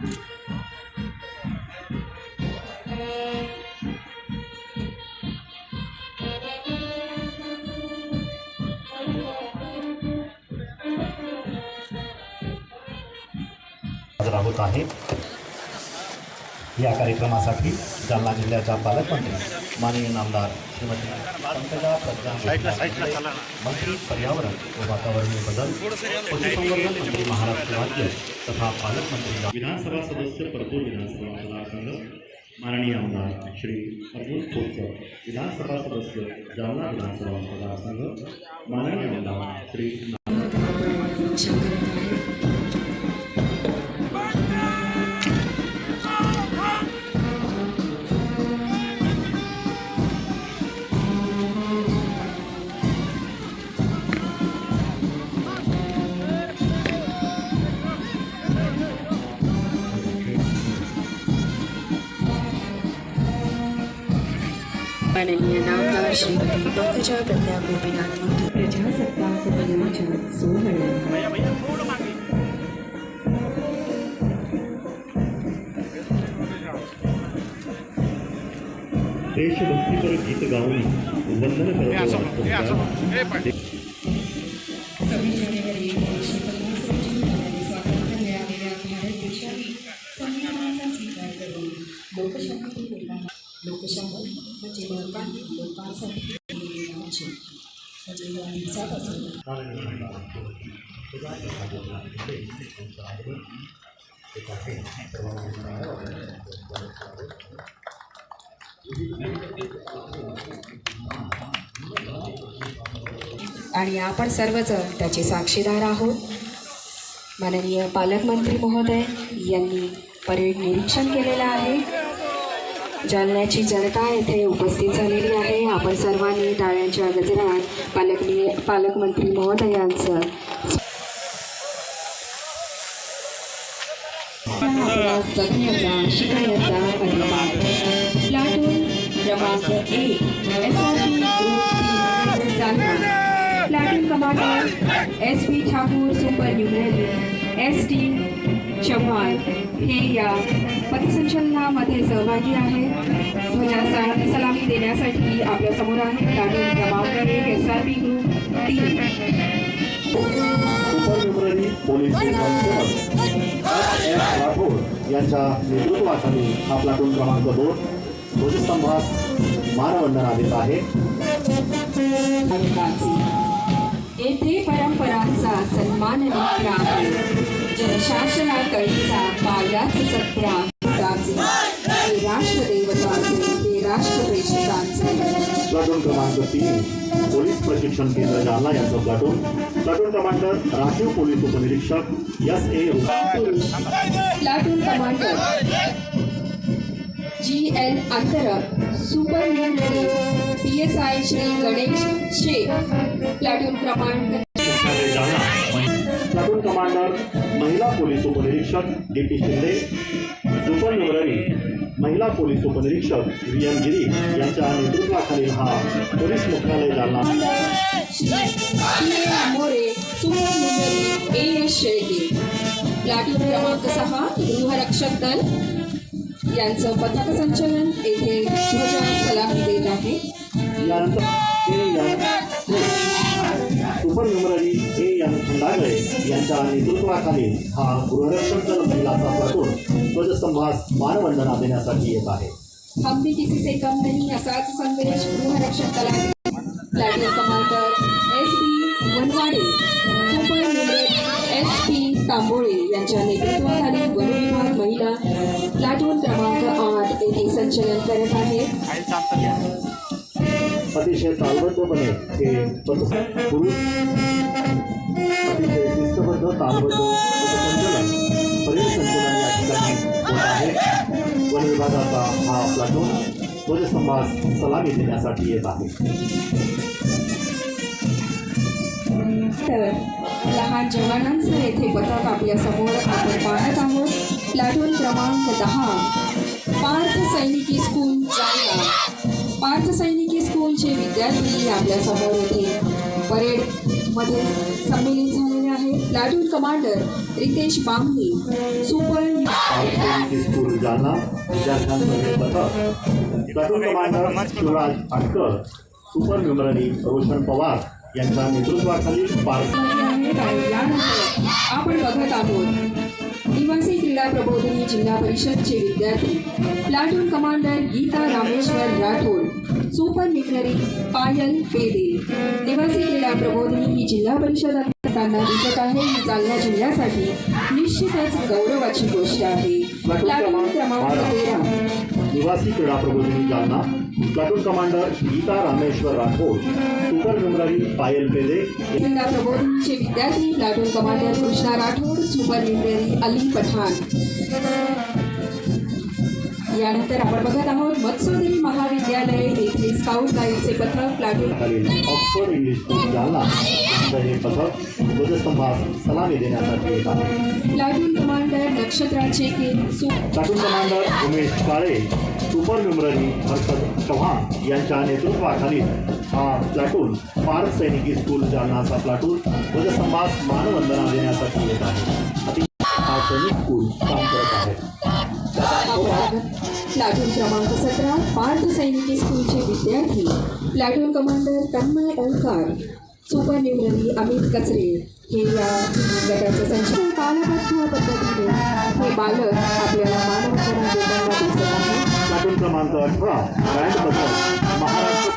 हजर आहोत आहे. या कार्यक्रमासाठी जालना जिल्ह्याच्या पालकमंत्री माननीय नामदार श्रीमती पंकजा प्रज्ञा मंत्री पर्यावरण व वातावरणीय बदल पशुसंवर्धन मंत्री महाराष्ट्र राज्य तथा पालकमंत्री विधानसभा सदस्य परतूर विधानसभा मतदारसंघ माननीय आमदार श्री अर्जुन खोतकर विधानसभा सदस्य जालना विधानसभा मतदारसंघ माननीय आमदार श्री माननीय नामदार श्रीमती पंकजा प्रज्ञा गोपीनाथ मुंडे प्रजासत्ताक दिनाच्या सोहळ्यात देशभक्तीपर गीत गाऊन वंदन करतो आणि आपण सर्वजण त्याचे साक्षीदार आहोत. माननीय पालकमंत्री महोदय यांनी परेड निरीक्षण केलेलं आहे. जालन्याची जनता येथे उपस्थित झाली. आपण सर्वांनी टाळ्यांच्या गजरात पालकनी पालकमंत्री महोदयांचं आपल्या जगण्याचा शिकण्याचा अधिकार प्लाटून क्रमांक एक एस आर पी ग्रुप तीन platoon commander S P Thakur supernumerary S T Chavan हे या पथसंचलनामध्ये सहभागी आहेत ध्वजाचा सलामी देण्यासाठी आपल्यासमोर आहे. क्रमांक एक S R P group police यांच्या नेतृत्वाखाली हा प्लाटून क्रमांक दोन ध्वजस्तंभास मानवंदना देत आहे. येथे परंपरांचा सन्मान मित्र आहे. जनशासनाकडीचा पायाच सत्याचे प्लाटून क्रमांक तीन पोलीस प्रशिक्षण केंद्र जालना यांचं प्लाटून प्लाटून कमांडर राखीव पोलीस उपनिरीक्षक S A platoon commander G L Antarap super P S I Shri Ganesh Shaikh platoon क्रमांक प्लाटून कमांडर महिला पोलीस उपनिरीक्षक डी पी शिंदे सुपर महिला पोलीस उपनिरीक्षक व्ही एम गिरी यांच्या नेतृत्वाखालील हा पोलीस मुख्यालय जालना. मोरे प्लाटून क्रमांक सहा गृहरक्षक दल यांचं पथक संचलन येथे सलाम देत आहे super numerary A M Khandagale यांच्या नेतृत्वाखाली हा गृहरक्षक दल महिलाचा प्लाटून ध्वजस्तंभास मानवंदना देण्यासाठी येत आहे. हम भी किसी से कम नहीं असाच संदेश गृहरक्षक दलाचे platoon commander S P Wanwade supernumerary S P Tambole यांच्या नेतृत्वाखाली वन विभाग महिला प्लॅटून क्रमांक आठ येथे संचलन करत आहेत अतिशय तालबद्धपणे हे पथ पुरुष अतिशय शिस्तबद्ध तालबद्ध. वन विभागाचा हा प्लाटून ध्वजस्तंभास सलामी देण्यासाठी येत आहे. तर लहान जवानांचं येथे पथक आपल्यासमोर आपण पाहत आहोत. प्लॅटून क्रमांक दहा. पार्थ सैनिकी स्कूल जालना. पार्थ सैनिकी स्कूलचे विद्यार्थी आपल्यासमोर येथे परेडमध्ये संमिलित झालेले आहेत. Platoon commander Ritesh Bamni super Parsoni school Jalna विद्यार्थ्यांमध्ये पथक platoon commander Shivraj Atkar supernumerary Roshan Pawar यांच्या नेतृत्वाखाली यानंतर आपण बघत आहोत निवासी क्रीडा प्रबोधिनी जिल्हा परिषदचे विद्यार्थी platoon commander Geeta Rameshwar Rathod. Super missionary Payal Pede. निवासी क्रीडा प्रबोधिनी ही जिल्हा परिषद दिसत आहे. ही जालना जिल्ह्यासाठी निश्चितच गौरवाची गोष्ट आहे. निवासी क्रीडा प्रबोधिनी Jalna platoon commander Geeta Rameshwar Rathod supernumerary Payal Pede. जिल्हा प्रबोधिनीचे विद्यार्थी platoon commander Krishna Rathod super missionary Ali Pathan. यानंतर आपण बघत आहोत मत्स्योदरी महाविद्यालय येथील स्काउट गाईडचे पथक ऑक्सफोर्ड इंग्लिश स्कूल जालना. यांचं हे पथक ध्वजस्तंभास सलामी देण्यासाठी येत आहे. Platoon commander नक्षत्राचे K platoon commander Umesh Kale supernumerary Harshad Chavan यांच्या नेतृत्वाखाली हा प्लाटून पार्क सैनिकी स्कूल जालनाचा प्लाटून ध्वजस्तंभास मानवंदना देण्यासाठी येत आहे. प्लॅटून क्रमांक सतरा पार्थ सैनिकी स्कूलचे विद्यार्थी platoon commander Tanmay Omkar supernumerary Amit Kachare. हे या गटाचे संचालक. कालबद्ध पद्धतीने हे बालक आपल्याला मानवंदना देताना दिसत आहे प्लाटून क्रमांक अठरा महाराष्ट्र